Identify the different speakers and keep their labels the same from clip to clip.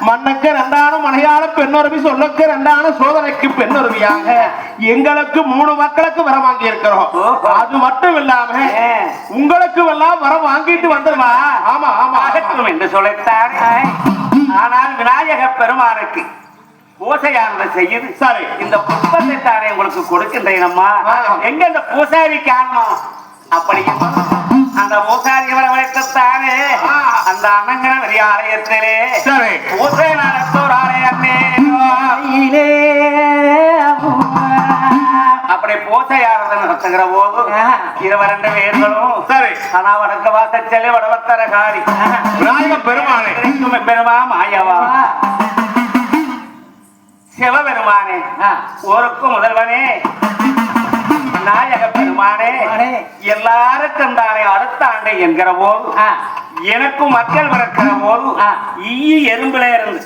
Speaker 1: மண்ணுக்கு ரெண்டான மனையாள பெண்ணுறவி சொல்லுக்கு ரெண்டான சோதனைக்கு பெண்ணுறவியாக எங்களுக்கு மூணு மக்களுக்கு வர வாங்கி இருக்கிறோம். அது மட்டும் இல்லாம. உங்களுக்கு எல்லாம் வர வாங்கிட்டு வந்துருமா ஆமா ஆமா
Speaker 2: அகற்றும் என்று சொல்லித்தான் ஆனால் விநாயக பெருமானுக்கு பூசையானது செய்யுது
Speaker 1: சரி.
Speaker 2: இந்த புஷ்பத்தை தானே உங்களுக்கு கொடுக்கின்றேன் அம்மா
Speaker 1: ஆ.
Speaker 2: எங்க இந்த பூசாரி காரணம் அப்படி அந்த பூசாரி வரவழைத்தானே
Speaker 1: ஆ.
Speaker 2: அந்த அண்ணங்கன வெளி ஆலயத்திலே
Speaker 1: சரி
Speaker 2: பூசை நடத்தோர் ஆலயமே அப்படி நடத்துகிற போது ரெண்டு பேர்களும்
Speaker 1: சரி.
Speaker 2: ஆனா வடக்க வாசச்சலே வடவத்தர காரி
Speaker 1: பெருமானே
Speaker 2: பெருமா மாயவா சிவபெருமானே ஊருக்கு முதல்வனே நாயக பெருமானே எல்லாருக்கும் தானே அடுத்த ஆண்டை என்கிற போது எனக்கும் மக்கள் பிறக்கிற போது ஈ எறும்புல இருந்து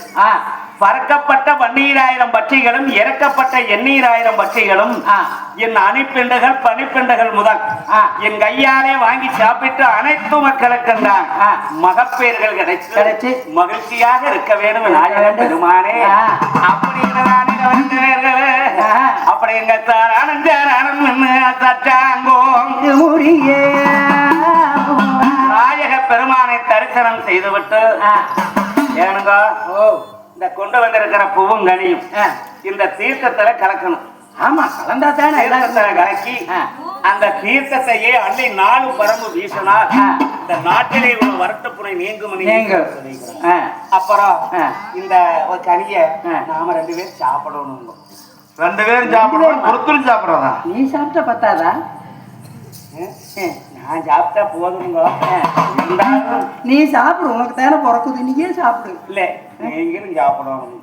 Speaker 2: பறக்கப்பட்ட பன்னீராயிரம் பட்சிகளும் இறக்கப்பட்ட எண்ணீராயிரம் பட்சிகளும் என் அணிப்பிண்டுகள் பனிப்பிண்டுகள் முதல் என் கையாலே வாங்கி சாப்பிட்டு அனைத்து மக்களுக்கும் தான் மகப்பேர்கள் கிடைச்சு
Speaker 3: கிடைச்சு.
Speaker 2: மகிழ்ச்சியாக இருக்க வேண்டும் நாயக பெருமானே. அப்படி என்றுதானே வந்தவர்களே. அப்படி எங்க தாரானம் தாரானம் நாயக பெருமானை. தரிசனம் செய்துவிட்டு ஏனுங்க இந்த கொண்டு வந்திருக்கிற பூவும் கனியும் இந்த தீர்த்தத்துல கலக்கணும்.
Speaker 3: ஆமா கலந்தா தானே?
Speaker 2: தீர்த்தத்துல கலக்கி
Speaker 3: ஆ.
Speaker 2: அந்த தீர்த்தத்தையே அள்ளி நாலு பரம்பு வீசினால்
Speaker 3: ஆ.
Speaker 2: இந்த நாட்டிலே உள்ள வருத்தப்புனை நீங்கும்
Speaker 3: நீங்க
Speaker 2: அப்புறம்
Speaker 3: ஆ.
Speaker 2: இந்த ஒரு கனிய
Speaker 3: ஆ.
Speaker 2: நாம ரெண்டு பேரும் சாப்பிடணும்
Speaker 1: ரெண்டு பேரும் சாப்பிடுறோம் ஒருத்தரும் சாப்பிடுறதா?
Speaker 3: நீ சாப்பிட்ட பத்தாதா?
Speaker 2: நான் சாப்பிட்டா போதுங்க
Speaker 3: நீ சாப்பிடு. உனக்கு தானே பிறக்குது. நீயே சாப்பிடு?
Speaker 2: இல்ல நீங்களும் சாப்பிடணும்.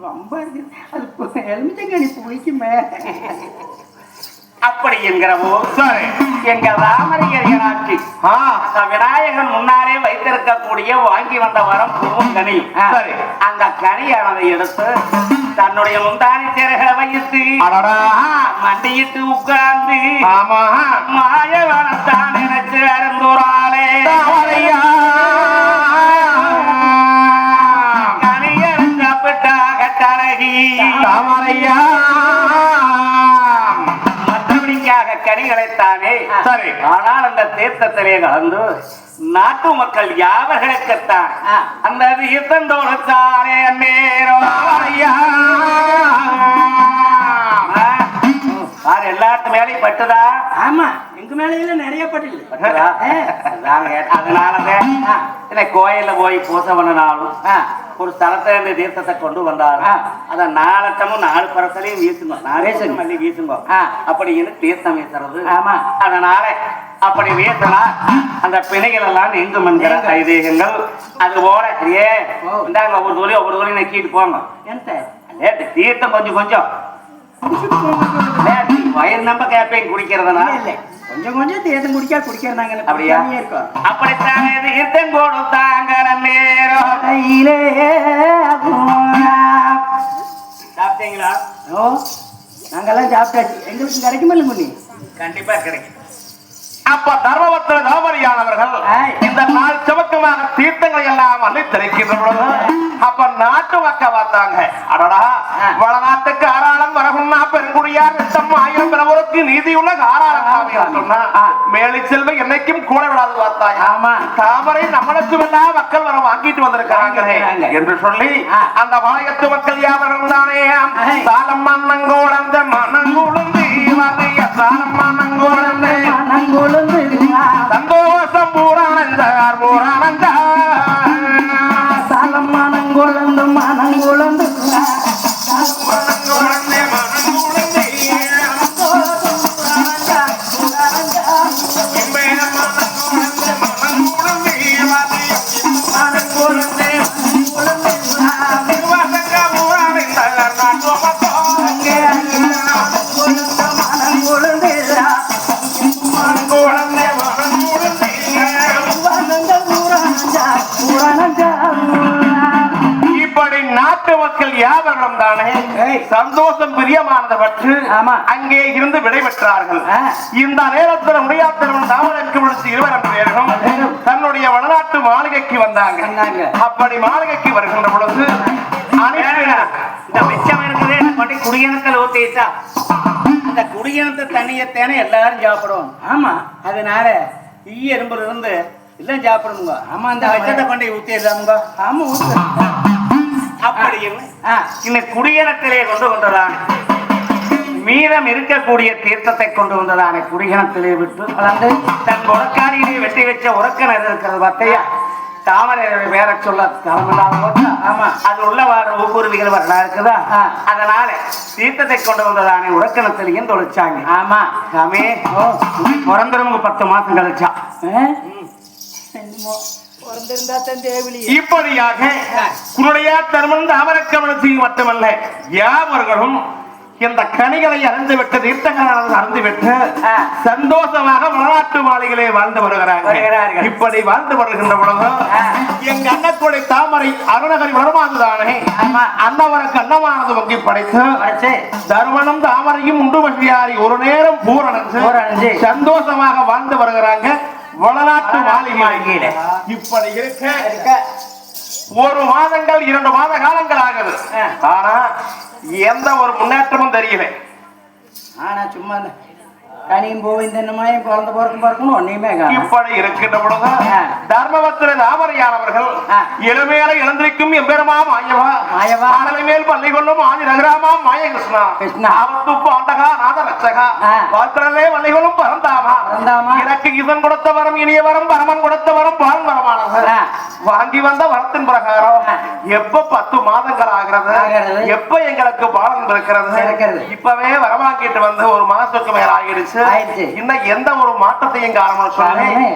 Speaker 3: ரொம்ப இருக்கு. அது எலுமிச்சங்கனி புளிக்குமே.
Speaker 2: அப்படி என்கிற போது
Speaker 1: சரி.
Speaker 2: எங்கள் ராமரையனாட்சி
Speaker 1: ஆ.
Speaker 2: அந்த விநாயகன் முன்னாலே வைத்திருக்கக்கூடிய வாங்கி வந்த வரம் பூவும் கனியும்.
Speaker 1: சரி
Speaker 2: அந்த கனியானதை எடுத்து தன்னுடைய முந்தானி திரைகளை வைத்து மண்டியிட்டு உட்கார்ந்து மாயவனத்தான் நினைச்சு அருந்துறாளே கனிகளைத்தானே
Speaker 1: சரி
Speaker 2: ஆனால் அந்த தீர்த்தத்திலே கலந்து நாட்டு மக்கள் யாவர்களுக்குத்தான். அந்த தீர்த்தந்தோடு தானே நேரம். பாரு எல்லாத்து மேலையும் பட்டுதா?
Speaker 3: ஆமா எங்க மேலையில நிறைய
Speaker 2: பட்டுதா? இல்ல கோயில்ல போய் பூசை பண்ணினாலும். ஒரு ஸ்தலத்துல இருந்து தீர்த்தத்தை கொண்டு வந்தாலும்
Speaker 3: ஆ.
Speaker 2: அத நாலட்டமும் நாலு பரசலையும் வீசுங்க நாலு
Speaker 3: வீசுங்க.
Speaker 2: பக்கம் மல்லி வீசுங்க
Speaker 3: ஆ.
Speaker 2: அப்படின்னு தீர்த்தம் வீசுறது
Speaker 3: ஆமா.
Speaker 2: அதனால அப்படி வீசினா அந்த பிணைகள் எல்லாம் நீங்கும் என்கிற. ஐதீகங்கள் அது போல ஏ. இந்தாங்க ஒவ்வொரு துளி ஒவ்வொரு துளி நக்கிட்டு போங்க தீர்த்தம் கொஞ்சம் கொஞ்சம் வயிறு நம்ப கேப்பையும் குடிக்கிறதுனா?
Speaker 3: இல்ல. கொஞ்சம் கொஞ்சம் தேர்தல் குடிக்கா குடிக்கிறாங்க
Speaker 2: அப்படியா?
Speaker 3: இருக்கும்.
Speaker 2: அப்படித்தானே தீர்த்தம் கொடுத்தாங்க நேரம்?
Speaker 3: கையிலே
Speaker 2: சாப்பிட்டீங்களா?
Speaker 3: ஓ நாங்கெல்லாம் சாப்பிட்டாச்சு. எங்களுக்கு கிடைக்குமா இல்லை முன்னி
Speaker 2: கண்டிப்பா கிடைக்கும்.
Speaker 1: அப்ப தர்மபத்திர தாமரையானவர்கள்
Speaker 3: ஆய்.
Speaker 1: இந்த நாள் சிவக்கமாக தீர்த்தங்களை எல்லாம் அள்ளி தெளிக்கின்ற பொழுது அப்ப நாட்டு மக்கள் பார்த்தாங்க அடடா. வளநாட்டுக்கு ஆறாளம் வரகுன்னா பெருங்குடியார் ஆயிரம் பிறவருக்கு நீதியுள்ள ஆறாளம் சாமி என்று சொன்னா. மேலி செல்வ என்னைக்கும் கூட விடாது பார்த்தாங்க
Speaker 3: ஆமா.
Speaker 1: தாமரை நம்மளுக்கும் எல்லாம் மக்கள் வர வாங்கிட்டு
Speaker 3: வாங்கியிருக்காங்க.
Speaker 1: என்று சொல்லி. அந்த வாயத்து மக்கள் யாவரும் தானே. சாலம் மன்னங்கோடந்த மன்னங்குழுந்தி சந்தோஷம் பூரானந்த பூரானந்த
Speaker 3: சாலம் மனங்கொழுந்து மனங்கொழுந்து
Speaker 1: சந்தோஷம் பிரியமானது பற்று
Speaker 3: ஆமா.
Speaker 1: அங்கே இருந்து விடைபெற்றார்கள். இந்த நேரத்தில் முடியாத்தவன் தாமரைக்கு விழித்து இருவரும் பேரும். தன்னுடைய வடநாட்டு மாளிகைக்கு வந்தாங்க. அப்படி மாளிகைக்கு வருகின்ற பொழுது
Speaker 2: இந்த மிச்சம் இருக்குது கொண்டு குடியனத்தில் ஊத்திட்டா அந்த குடியனத்து தண்ணியத்தேனே எல்லாரும் சாப்பிடுவோம்
Speaker 3: ஆமா
Speaker 2: அதனால ஈ எறும்புல இருந்து எல்லாம் சாப்பிடணுங்க
Speaker 3: ஆமா,
Speaker 2: அந்த
Speaker 3: அந்த
Speaker 2: வச்சத்தை கொண்டு ஊத்திடலாமுங்க
Speaker 3: ஆமா ஊத்து.
Speaker 2: அப்படி இல்லை.
Speaker 3: ஆ,
Speaker 2: இந்த குடியனத்திலே கொண்டு வந்ததான மீதம் இருக்கக்கூடிய தீர்த்தத்தை கொண்டு வந்ததான குடியனத்திலே விட்டு
Speaker 3: கலந்து
Speaker 2: தன் உறக்காரியிலே வெட்டி வச்ச உறக்கணர் இருக்கிறது பார்த்தையா தாமரை வேற சொல்ல போட்டா
Speaker 3: ஆமா.
Speaker 2: அது உள்ள வர ஊக்குருவிகள் வரலாம் இருக்குதா. அதனால தீர்த்தத்தை கொண்டு வந்ததானே உறக்கணத்திலையும் தொலைச்சாங்க
Speaker 3: ஆமா
Speaker 2: சாமி பிறந்தவங்க பத்து மாசம் கழிச்சா
Speaker 3: ஆ? என்னமோ பிறந்திருந்தா தான் தேவலி
Speaker 1: இப்படியாக குருடைய தர்மன் தாமரக்கமலசி மட்டுமல்ல யாவர்களும் இந்த கனிகளை அறிந்துவிட்டு தீர்த்தங்களானது அறிந்துவிட்டு
Speaker 3: ஆ.
Speaker 1: சந்தோஷமாக வடநாட்டு மாளிகளே வாழ்ந்து வருகிறார்கள். இப்படி வாழ்ந்து வருகின்ற பொழுது. எங்க அன்னக்குடை தாமரை அருணகரி வளமானதுதானே. அன்னவருக்கு அன்னமானது வங்கி படைத்து தர்மனும் தாமரையும் உண்டு வசியாரி ஒரு நேரம் பூரணஞ்சு. சந்தோஷமாக வாழ்ந்து வருகிறாங்க வடநாட்டு மாளிகையிலே. இப்படி இருக்க
Speaker 3: இருக்க.
Speaker 1: ஒரு மாதங்கள் இரண்டு மாத காலங்கள் ஆகுது. ஆனா எந்த ஒரு முன்னேற்றமும் தெரியல
Speaker 3: ஆனா சும்மா கனியும் தென்னமாயும் குழந்தை பிறக்கும் பிறக்கணும் ஒன்னையுமே
Speaker 1: இப்படி இருக்கின்ற பொழுது. தர்மபத்திர தாமரையானவர்கள். இளமேல இழந்திருக்கும் எம்பெருமா மாயவா
Speaker 3: மாயவா.
Speaker 1: ஆடலை மேல் பள்ளி கொள்ளும் ஆதி ரகுராமா மாய கிருஷ்ணா
Speaker 3: கிருஷ்ணா.
Speaker 1: அவத்து பாண்டகா நாத ரட்சகா
Speaker 3: ஆ.
Speaker 1: பாத்திரலே வள்ளி கொள்ளும் பரந்தாமா. எனக்கு இதன் கொடுத்த வரம் இனிய வரம் பரமன் கொடுத்த வரம் பால் வரமானது. வாங்கி வந்த வரத்தின் பிரகாரம். எப்ப பத்து மாதங்கள் ஆகிறது. எப்ப எங்களுக்கு பாலம் இருக்கிறது
Speaker 3: இருக்கிறது.
Speaker 1: இப்பவே வரவாங்கிட்டு வந்து ஒரு மாசத்துக்கு மேல ஆகிடுச்சு
Speaker 3: ஆயிடுச்சு.
Speaker 1: இன்னும் எந்த ஒரு மாற்றத்தையும் காரணம்
Speaker 3: காரணமே.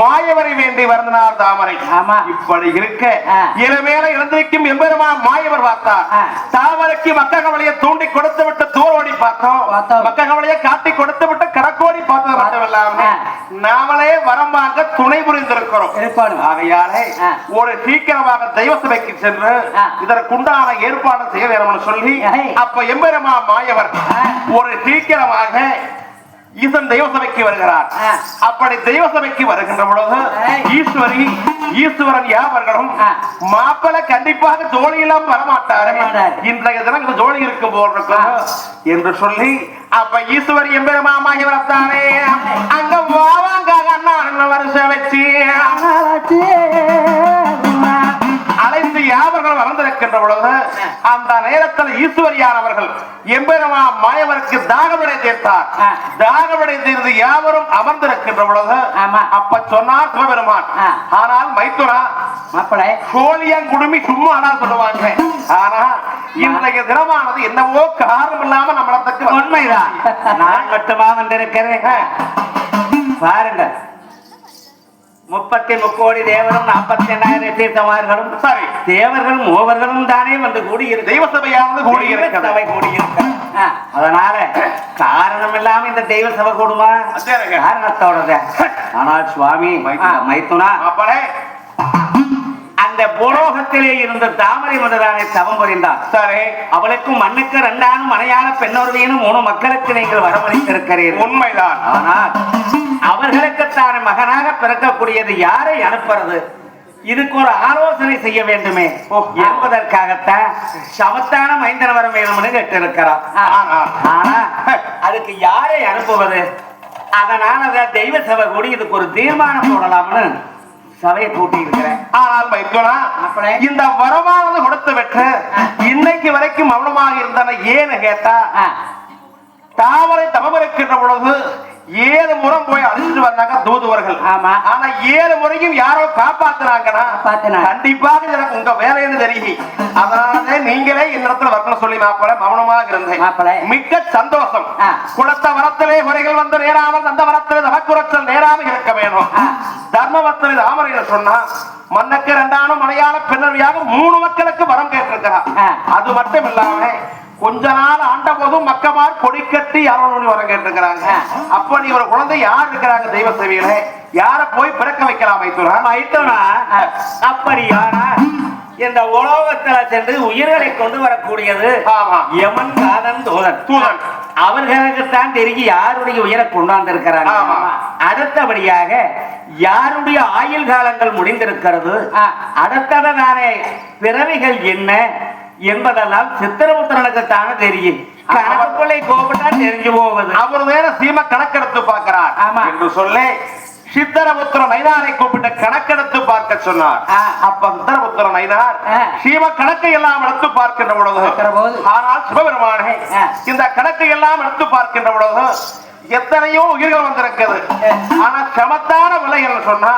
Speaker 1: மாயவரை வேண்டி வருந்தினார் தாமரை
Speaker 3: ஆமா.
Speaker 1: இப்படி இருக்க
Speaker 3: ஆ.
Speaker 1: இளமேல இழந்திருக்கும் எம்பெருமா மாயவர் பார்த்தார். தாமரைக்கு மக்க கவலையை தூண்டி கொடுத்து விட்டு தூரோடி பார்த்தோம். மக்க கவலையை காட்டி கொடுத்து விட்டு கடக்கோடி பார்த்தது மட்டுமில்லாம
Speaker 3: ஆ.
Speaker 1: நாமளே வரம் வாங்க துணை புரிந்திருக்கிறோம் ஆகையாலே. ஒரு சீக்கிரமாக தெய்வ சபைக்கு சென்று. இதற்குண்டான ஏற்பாடு செய்ய வேணும்னு சொல்லி. அப்ப எம்பெருமா மாயவர். ஒரு சீக்கிரமாக ஈசன் தெய்வ சபைக்கு வருகிறார். அப்படி தெய்வ சபைக்கு வருகின்ற பொழுது. ஈஸ்வரி ஈஸ்வரன் யாவர்களும். மாப்பிளை கண்டிப்பாக ஜோடியெல்லாம் வரமாட்டாரு
Speaker 3: வரமாட்டாரு.
Speaker 1: இன்றைய தினம் இந்த ஜோடி இருக்கு போல் இருக்கும். என்று சொல்லி அப்ப ஈஸ்வரி எம்பெருமா மாயவரத்தானே அங்க வாவாங்காக அண்ணா வருஷம் வச்சு அந்த நேரத்தில் ஈஸ்வரியானவர்கள் எம்பெருமா மாயவருக்கு தாகவிடை தீர்த்தார். தாகவிடை தீர்ந்து யாவரும் அமர்ந்திருக்கின்ற பொழுது. அப்ப சொன்னார் சிவபெருமான். ஆனால் மைத்துரா
Speaker 3: மாப்பிளை
Speaker 1: கோழியான் குடுமி சும்மா ஆனால் சொல்லுவாங்க. ஆனா இன்றைய தினமானது என்னவோ காரணம் இல்லாம நம்மளத்துக்கு
Speaker 2: உண்மைதான். நான் மட்டுமா வந்திருக்கிறேன் பாருங்க. முப்பத்தி முக்கோடி தேவரும் நாற்பத்தி எண்ணாயிரம் தீர்த்தமார்களும்
Speaker 1: சரி
Speaker 2: தேவர்களும் மூவர்களும் தானே வந்து கூடியிருக்கு
Speaker 1: தெய்வ சபையானது கூடி
Speaker 2: தெய்வ
Speaker 1: இருக்கிறது
Speaker 2: சபை கூடியிருக்கிறது.
Speaker 3: ஆ,
Speaker 2: அதனால காரணம் இல்லாம இந்த தெய்வ சபை கூடுமா. காரணத்தோட ஆனால் சுவாமி
Speaker 1: மைத்துனா.
Speaker 2: அந்த பூலோகத்திலே இருந்த தாமரை மதுரானை தவம் புரிந்தார்
Speaker 1: சரி
Speaker 2: அவளுக்கும் மண்ணுக்கு ரெண்டானும் மனையான பெண்ணொருவியனும் மூணு மக்களுக்கு நீங்கள் வரவழைத்திருக்கிறீர்கள்
Speaker 1: உண்மைதான்.
Speaker 2: ஆனால் அவர்களுக்குத்தான் மகனாக பிறக்கக்கூடியது யாரை அனுப்புறது? இதுக்கு ஒரு ஆலோசனை செய்ய வேண்டுமே. என்பதற்காகத்தான் சமத்தான மைந்தன் வர வேணும்னு கேட்டிருக்கிறார்.
Speaker 1: ஆனா
Speaker 2: ஆனா அதுக்கு யாரை அனுப்புவது? அதனால அதை தெய்வ சபை கூடி இதுக்கு ஒரு தீர்மானம் போடலாம்னு சபையை கூட்டி இருக்கிறேன்.
Speaker 1: ஆனால்
Speaker 3: அப்படி?
Speaker 1: இந்த வரமானது கொடுத்து விட்டு இன்னைக்கு வரைக்கும் மௌனமாக இருந்தன ஏன்னு கேட்டா
Speaker 3: ஆ,
Speaker 1: தாமரை தவம் இருக்கின்ற பொழுது ஏழு முறை போய் அழிச்சிட்டு வந்தாங்க தூதுவர்கள்
Speaker 3: ஆமா.
Speaker 1: ஆனா ஏழு முறையும் யாரோ காப்பாத்துனாங்கன்னா
Speaker 3: காப்பாத்துனாங்க.
Speaker 1: கண்டிப்பாக எனக்கு உங்க வேலைன்னு தெரியும் அதனால நீங்களே என்னிடத்துல வரணும் சொல்லி மாப்பிள மௌனமாக இருந்தேன். மிக்க சந்தோஷம். குளத்த வரத்திலே முறைகள் வந்து நேராமல் அந்த வரத்திலே தவக்குரச்சல் நேராமல் இருக்க வேணும். தர்மவத்திலே தாமரையில் சொன்னா மன்னக்கு ரெண்டானும் மலையாள பின்னணியாக மூணு மக்களுக்கு வரம் கேட்டிருக்கா
Speaker 3: ஆ.
Speaker 1: அது மட்டும் இல்லாம கொஞ்ச நாள் ஆண்ட போதும் மக்கமார் கொடி கட்டி யாரோட வரம் கேட்டிருக்கிறாங்க. அப்ப நீ ஒரு குழந்தை யார் இருக்கிறாங்க தெய்வ சேவையிலே யார போய் பிறக்க வைக்கலாம் மைத்துரா
Speaker 2: மைத்தனா அப்படியானா இந்த உலோகத்துல சென்று உயிர்களை கொண்டு வரக்கூடியது. யமன் காதன் தூதன்
Speaker 1: தூதன்.
Speaker 2: அவர்களுக்குத்தான் தெரியும் யாருடைய உயிரை கொண்டாந்திருக்கிறாங்க
Speaker 1: ஆமா.
Speaker 2: அடுத்தபடியாக யாருடைய ஆயுள் காலங்கள் முடிந்திருக்கிறது. அடுத்ததானே பிறவிகள் என்ன என்பதெல்லாம் சித்திரபுத்திரனுக்குத்தானே தெரியும் கணக்குள்ளே கோபட்டா தெரிஞ்சு போவது
Speaker 1: அவர் வேற சீம கணக்கெடுத்து பார்க்கிறார்
Speaker 3: ஆமா.
Speaker 1: என்று சொல்லி சித்தரபுத்திர நைனாரை கூப்பிட்டு கணக்கெடுத்து பார்க்க சொன்னார்
Speaker 3: ஆ.
Speaker 1: அப்ப சித்தரபுத்திர நைனார்
Speaker 3: ஆ.
Speaker 1: சீம கணக்கை எல்லாம் எடுத்து பார்க்கின்ற பொழுது. ஆனால் சிவபெருமானே. இந்த கணக்கை எல்லாம் எடுத்து பார்க்கின்ற பொழுது எத்தனையோ உயிர்கள் வந்திருக்கிறது. ஆனா சமத்தான விலைகள் சொன்னா.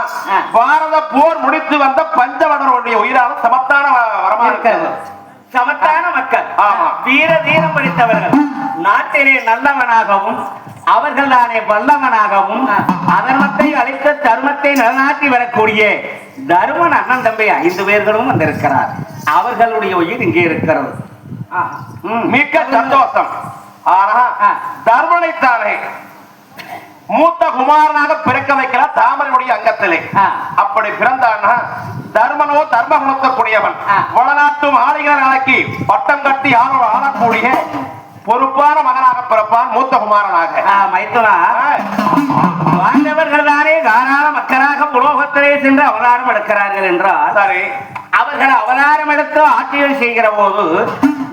Speaker 1: பாரத போர் முடித்து வந்த பஞ்சவனருடைய உயிரான சமத்தான வரமா இருக்கிறது.
Speaker 2: வீர தீரம் படித்தவர்கள் நாட்டிலே நல்லவனாகவும் அவர்கள் தானே வல்லவனாகவும். அதர்மத்தை அழித்த தர்மத்தை நிலநாட்டி வரக்கூடிய தருமன் அண்ணன் தம்பி ஐந்து பேர்களும் வந்திருக்கிறார் அவர்களுடைய உயிர் இங்கே இருக்கிறது.
Speaker 1: மிக்க சந்தோஷம் ஆனா. தர்மனைத்தானே மூத்த குமாரனாக பிறக்க வைக்கலாம் தாமரையுடைய அங்கத்திலே. அப்படி பிறந்தான்னா தர்மனோ தர்ம குணத்தக்கூடியவன். வளநாட்டு மாளிகர் நாளைக்கு பட்டம் கட்டி ஆள ஆளக்கூடிய பொறுப்பான மகனாக பிறப்பான் மூத்த குமாரனாக.
Speaker 2: மைத்துனா. வாழ்ந்தவர்கள் தானே தாராள மக்களாக உலோகத்திலே சென்று அவதாரம் எடுக்கிறார்கள் என்றால்
Speaker 1: சரி.
Speaker 2: அவர்கள் அவதாரம் எடுத்து ஆட்சிகள் செய்கிற போது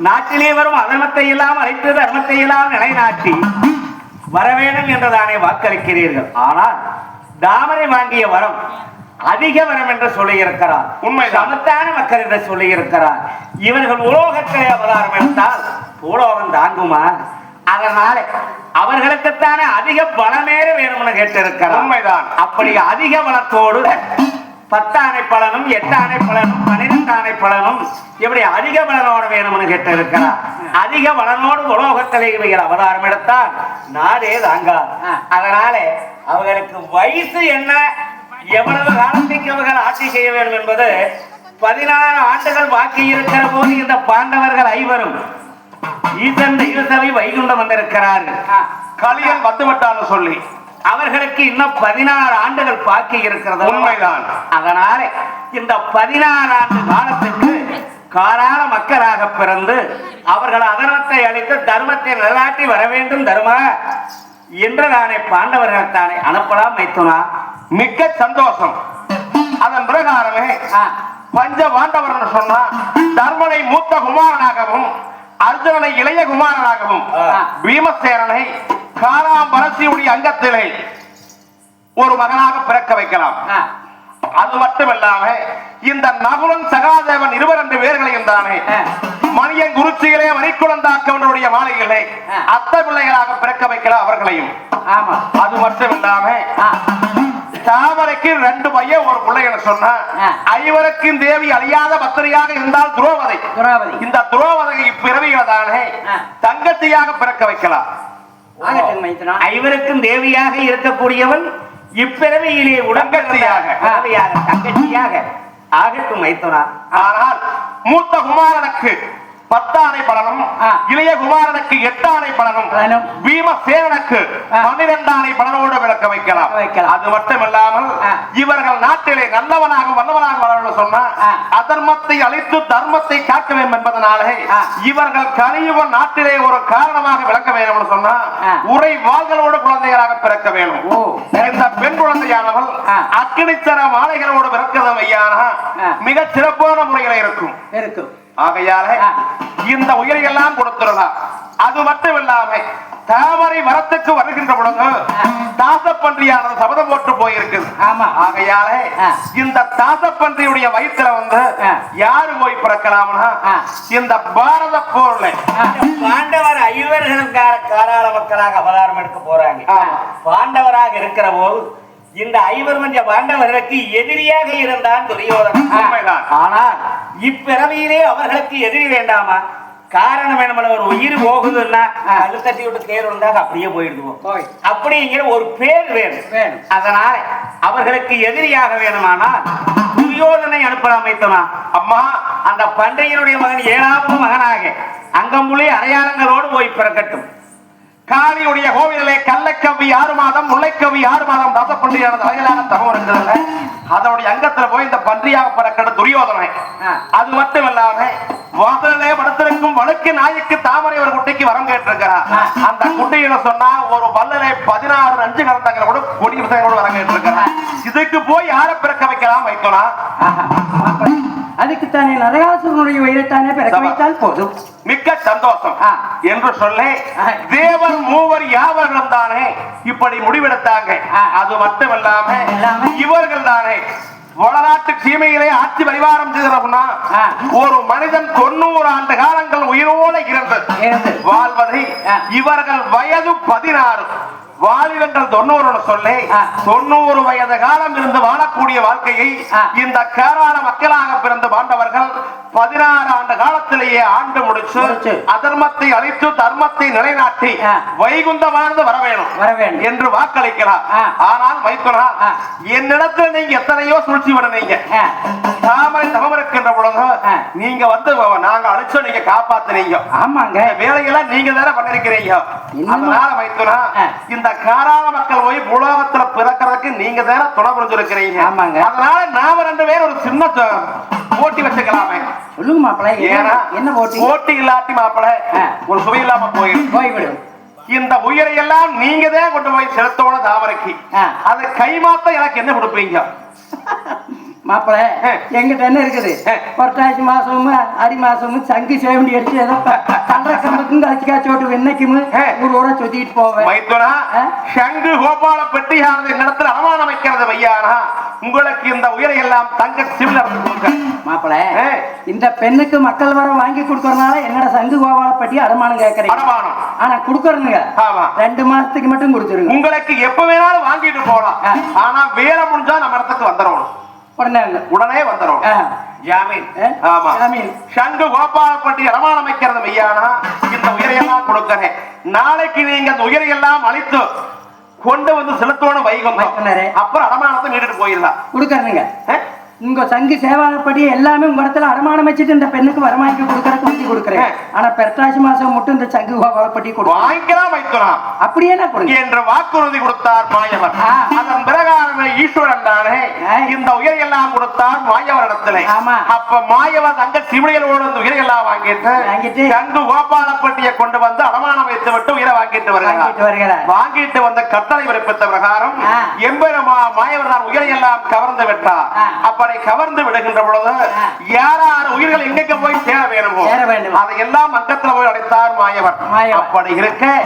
Speaker 2: நாட்டிலே வரும் அதர்மத்தை எல்லாம் அழைத்து தர்மத்தை எல்லாம் நிலைநாட்டி வர வேண்டும் என்றுதானே வாக்களிக்கிறீர்கள். ஆனால் தாமரை வாங்கிய வரம் அதிக வரம் என்று சொல்லியிருக்கிறார்.
Speaker 1: உண்மைதான்.
Speaker 2: சமத்தான மக்கள் என்று சொல்லியிருக்கிறார். இவர்கள் உலோகத்தை அவதாரம் எடுத்தால் உலோகம் தாங்குமா? அதனால அவர்களுக்குத்தானே அதிக பலமேற வேணும்னு கேட்டிருக்கிறார்.
Speaker 1: உண்மைதான்.
Speaker 2: அப்படி அதிக பலத்தோடு பத்தானை பலனும் எட்டானை பலனும் பன்னிரெண்டானை பலனும் இப்படி அதிக பலனோடு வேணும்னு கேட்டு இருக்கிறார் அதிக பலனோடு உலோகத்திலே இவைகள் அவதாரம் எடுத்தால் நாடே தாங்காது. அதனால அவர்களுக்கு வயசு என்ன எவ்வளவு காலத்துக்கு அவர்கள் ஆட்சி செய்ய வேண்டும் என்பது பதினாறு ஆண்டுகள் பாக்கி இருக்கிற போது இந்த பாண்டவர்கள் ஐவரும் ஈசன் தெய்வசபை வைகுண்டம் வந்திருக்கிறார்கள்.
Speaker 1: கலியன் வந்துவிட்டான்னு சொல்லி
Speaker 2: அவர்களுக்கு இன்னும் பதினாறு ஆண்டுகள் பாக்கி இருக்கிறது
Speaker 1: உண்மைதான்.
Speaker 2: அதனால இந்த பதினாறு ஆண்டு காலத்துக்கு காராள மக்களாக பிறந்து அவர்கள் அதர்மத்தை அளித்து தர்மத்தை நிலைநாட்டி வர வேண்டும் தர்ம என்று தானே பாண்டவர்கள் தானே அனுப்பலாம் மைத்துனா
Speaker 1: மிக்க சந்தோஷம் அதன் பிரகாரமே. பஞ்ச பாண்டவர்னு சொன்னா தர்மனை மூத்த குமாரனாகவும் அர்ஜுனனை இளைய குமாரனாகவும்
Speaker 2: ஆ.
Speaker 1: பீமசேனனை காலாம்பரசியுடைய அங்கத்திலே ஒரு மகனாக பிறக்க வைக்கலாம். அது மட்டுமல்லாம இந்த நகுலன் சகாதேவன் இருவர் ரெண்டு பேர்களையும் தானே. மணியன் குருச்சியிலே மணிக்குழந்தாக்கவனுடைய மாளிகையிலே. அத்தை பிள்ளைகளாக பிறக்க வைக்கலாம் அவர்களையும்
Speaker 3: ஆமா
Speaker 1: அது மட்டும் இல்லாம
Speaker 3: ஆ.
Speaker 1: தாமரைக்கு ரெண்டு பையன் ஒரு பிள்ளைகளை சொன்னா. ஐவருக்கும் தேவி அழியாத பத்திரியாக இருந்தால் துரோவதை
Speaker 3: துராவதி
Speaker 1: இந்த துரோவதை இப்பிறவிகளை தானே. தங்கத்தியாக பிறக்க வைக்கலாம்.
Speaker 2: ஐவருக்கும் தேவியாக இருக்கக்கூடியவன் இப்பிறவியிலே உடம்பத்தியாக
Speaker 1: தங்கச்சியாக.
Speaker 2: தங்கச்சியாக. ஆகட்டும் மைத்துனா.
Speaker 1: ஆனால் மூத்த குமாரனுக்கு பத்தானை பலனும். இளைய குமாரனுக்கு எட்டானை பலனும்
Speaker 3: பலனும்.
Speaker 1: பீமசேனனுக்கு. பன்னிரெண்டானை பலனோடு விளக்க வைக்கலாம். அது மட்டுமில்லாமல்
Speaker 3: ஆ.
Speaker 1: இவர்கள் நாட்டிலே நல்லவனாக வல்லவனாக வரணும்னு சொன்னா. அதர்மத்தை அழித்து தர்மத்தை காக்க வேண்டும் என்பதனாலே. இவர்கள் கலியுக நாட்டிலே ஒரு காரணமாக விளக்க வேண்டும்னு சொன்னா. உரை வாள்களோடு குழந்தைகளாக பிறக்க வேணும்
Speaker 3: ஓ.
Speaker 1: இந்த பெண் குழந்தையானவள்
Speaker 3: ஆ.
Speaker 1: அக்கினித்தர மாலைகளோடு பிறக்கிறது ஐயானா. மிக சிறப்பான முறையில இருக்கும்
Speaker 3: இருக்கும்
Speaker 1: ஆகையால. இந்த உயிரையெல்லாம் கொடுத்துடலாம் அது மட்டும் இல்லாம தாமரை வரத்துக்கு வருகின்ற பொழுது தாசப்பன்றியானது சபதம் போட்டு போயிருக்குது
Speaker 3: ஆமா.
Speaker 1: ஆகையால. இந்த தாசப்பன்றியுடைய வயிற்றுல வந்து. யாரு போய் பிறக்கலாம்னா. இந்த பாரத போர்ல
Speaker 2: பாண்டவர் ஐவர்களுக்கார காராள மக்களாக அவதாரம் எடுக்க போறாங்க. பாண்டவராக இருக்கிற போது இந்த ஐவர் மஞ்ச பாண்டவர்களுக்கு எதிரியாக இருந்தான் துரியோதனன். ஆனால் இப்பிறவியிலே அவர்களுக்கு எதிரி வேண்டாமா? காரணம் என்ன ஒரு உயிர் போகுதுன்னா கல்லு தட்டி விட்டு தேர் இருந்தா அப்படியே போயிடுவோம்.
Speaker 3: போய்.
Speaker 2: அப்படிங்கிற ஒரு பேர் வேணும். அதனால அவர்களுக்கு எதிரியாக வேணுமானால் துரியோதனை அனுப்ப அமைத்தனா
Speaker 1: அம்மா.
Speaker 2: அந்த பண்டையனுடைய மகன் ஏழாவது மகனாக அங்கம்புலி அடையாளங்களோடு போய் பிறக்கட்டும்.
Speaker 1: காளியுடைய கோவிலிலே கள்ளக்கவி ஆறு மாதம் முல்லைக்கவி ஆறு மாதம் தாசப்பன்றியானது அழகான தகவல் இருக்கிறதுல அதனுடைய அங்கத்துல போய் இந்த பன்றியாக பிறக்கிற துரியோதனை. அது மட்டும் இல்லாம வாசலிலே படுத்திருக்கும் வழுக்கு நாய்க்கு தாமரை ஒரு குட்டிக்கு வரம் கேட்டிருக்கிறார். அந்த குட்டியில சொன்னா ஒரு பல்லிலே பதினாறு நஞ்சு கலந்தாங்க கூட கொடி கூட வரம் கேட்டிருக்கிறார் இதுக்கு போய் யாரை பிறக்க வைக்கலாம் வைக்கலாம்?
Speaker 3: அதுக்குத்தானே நரகாசுரனுடைய உயிரைத்தானே பிறக்க வைத்தால் போதும்
Speaker 1: மிக்க சந்தோஷம். என்று சொல்லி. தேவர் மூவர் யாவர்களும் தானே இப்படி முடிவெடுத்தாங்க. அது மட்டுமல்லாம? இவர்கள் தானே வடநாட்டு சீமையிலே ஆட்சி பரிவாரம்
Speaker 3: ஆ.
Speaker 1: ஒரு மனிதன் தொண்ணூறு ஆண்டு காலங்கள் உயிரோட இருந்து
Speaker 3: இருந்து.
Speaker 1: வாழ்வதை. இவர்கள் வயது பதினாறு வாலிபங்கள் தொண்ணூறு சொல்லி. தொண்ணூறு வயது காலம் இருந்து வாழக்கூடிய வாழ்க்கையை. இந்த கேரள மக்களாக பிறந்து வாழ்ந்தவர்கள் பதினாறு ஆண்டு காலத்திலேயே ஆண்டு முடிச்சு. அதர்மத்தை அழித்து தர்மத்தை நிலைநாட்டி
Speaker 3: ஆ.
Speaker 1: வைகுந்தம் வாழ்ந்து வர வேணும்
Speaker 3: வர வேண்டும்.
Speaker 1: என்று வாக்களிக்கிறார். ஆனால் மைத்துனா
Speaker 3: ஆ.
Speaker 1: என்னிடத்துல நீங்க எத்தனையோ சூழ்ச்சி
Speaker 3: ஆ,
Speaker 1: தாமரை தவம் இருக்கின்ற பொழுது. நீங்க வந்து நாங்க அழிச்சோம் நீங்க காப்பாத்துனீங்க
Speaker 3: ஆமாங்க
Speaker 1: இந்த வேலையெல்லாம் நீங்க தானே பண்ணிருக்கிறீங்க? அதனால மைத்துனா
Speaker 3: ஆ.
Speaker 1: இந்த காராள மக்கள் போய் உலகத்துல பிறக்கிறதுக்கு நீங்க தானே துணை புரிஞ்சிருக்கிறீங்க.
Speaker 3: ஆமாங்க.
Speaker 1: அதனால நாம ரெண்டு பேரும் ஒரு சின்ன போட்டி வச்சுக்கலாமே.
Speaker 3: சொல்லுங்க மாப்பிள்ளை
Speaker 1: ஏன்னா
Speaker 3: என்ன- போட்டி?
Speaker 1: போட்டி இல்லாட்டி மாப்பிள. ஒரு சுவை இல்லாம போயிடும்.
Speaker 3: போய்விடும்.
Speaker 1: இந்த உயிரை எல்லாம் நீங்க தான் கொண்டு போய் செலுத்தோட தாமரைக்கு. அது கைமாத்த எனக்கு என்ன கொடுப்பீங்க?
Speaker 3: மாப்பிள்ளை
Speaker 1: ஆ.
Speaker 3: எங்கிட்ட என்ன இருக்குது. புரட்டாசி மாசமும் அடி மாசமும் சங்கு சேவண்டி அடிச்சு ஏதோ கன்ற கம்புக்கும் கழிச்சு காய்ச்சி ஓட்டு வெண்ணைக்கும்
Speaker 1: ஆ.
Speaker 3: ஊரோட சுத்திட்டு போவேன்
Speaker 1: மைத்துனா? சங்கு கோபால பெட்டியானது இடத்துல அவமானம் வைக்கிறது வையானா உங்களுக்கு இந்த உயிரை எல்லாம் தங்க
Speaker 3: மாப்பிள்ளை
Speaker 1: ஆ.
Speaker 3: இந்த பெண்ணுக்கு மக்கள் வர வாங்கி கொடுக்கறதுனால என்னோட சங்கு கோபாலப்பட்டி அடமானம் கேட்கறீங்க
Speaker 1: அடமானம்
Speaker 3: ஆனா குடுக்கறனுங்க
Speaker 1: ஆமா
Speaker 3: ரெண்டு மாசத்துக்கு மட்டும் கொடுத்துருங்க
Speaker 1: உங்களுக்கு எப்ப வேணாலும் வாங்கிட்டு போகலாம். ஆனா வேலை முடிஞ்சா நம்ம இடத்துக்கு வந்துடணும்
Speaker 3: உடனே.
Speaker 1: உடனே வந்துடும். ஜாமீன்? ஆமா
Speaker 3: ஜாமீன்.
Speaker 1: சங்கு கோபாலப்பட்டி இடமானம் வைக்கிறது மெய்யானா இந்த உயிரையெல்லாம் கொடுக்கிறேன் நாளைக்கு நீங்க அந்த உயிரையெல்லாம் அழித்து கொண்டு வந்து செலுத்தோணும் வைகுந்தம்
Speaker 3: வைகுந்தரே.
Speaker 1: அப்புறம் அடமானத்தை மீட்டுட்டு போயிடலாம்
Speaker 3: கொடுக்கறனுங்க
Speaker 1: ஆ?
Speaker 3: உங்க சங்கு சேவாப்படி எல்லாமே உங்க இடத்துல அடமானம் வச்சுட்டு இந்த பெண்ணுக்கு வரமாக்கி கொடுக்கறதுக்கு ஊத்தி கொடுக்குறேன். ஆனா பெரட்டாசி மாசம் மட்டும் இந்த சங்கு கோபாலப்பட்டி கொடுக்கும்
Speaker 1: வாங்கிக்கலாம் வைக்கலாம்
Speaker 3: அப்படியே நான் கொடுங்க
Speaker 1: என்று வாக்குறுதி கொடுத்தார் மாயவர். அதன் பிரகாரமே ஈஸ்வரன் தானே. இந்த உயிரையெல்லாம் கொடுத்தார் மாயவரிடத்திலே
Speaker 3: ஆமா.
Speaker 1: அப்ப மாயவர் தங்க சிவிலியலோடு அந்த உயிரையெல்லாம் வாங்கிட்டு
Speaker 3: வாங்கிட்டு.
Speaker 1: கங்கு கோபாலப்பட்டியை கொண்டு வந்து அடமானம் வைத்து விட்டு உயிரை வாங்கிட்டு வருகிறார் வாங்கிட்டு வந்த கட்டளை பிறப்பித்த பிரகாரம். எம்பெருமா மாயவர் தான் உயிரை எல்லாம் கவர்ந்து விட்டார்
Speaker 3: ஆ.
Speaker 1: அப்படி கவர்ந்து விடுகின்ற பொழுது. யார் யார் உயிர்கள் எங்கெங்க போய் சேர வேணுமோ
Speaker 3: வேண்டும்.
Speaker 1: அதையெல்லாம் அங்கத்துல போய் அடைத்தார்
Speaker 3: மாயவர்.
Speaker 1: அப்படி இருக்க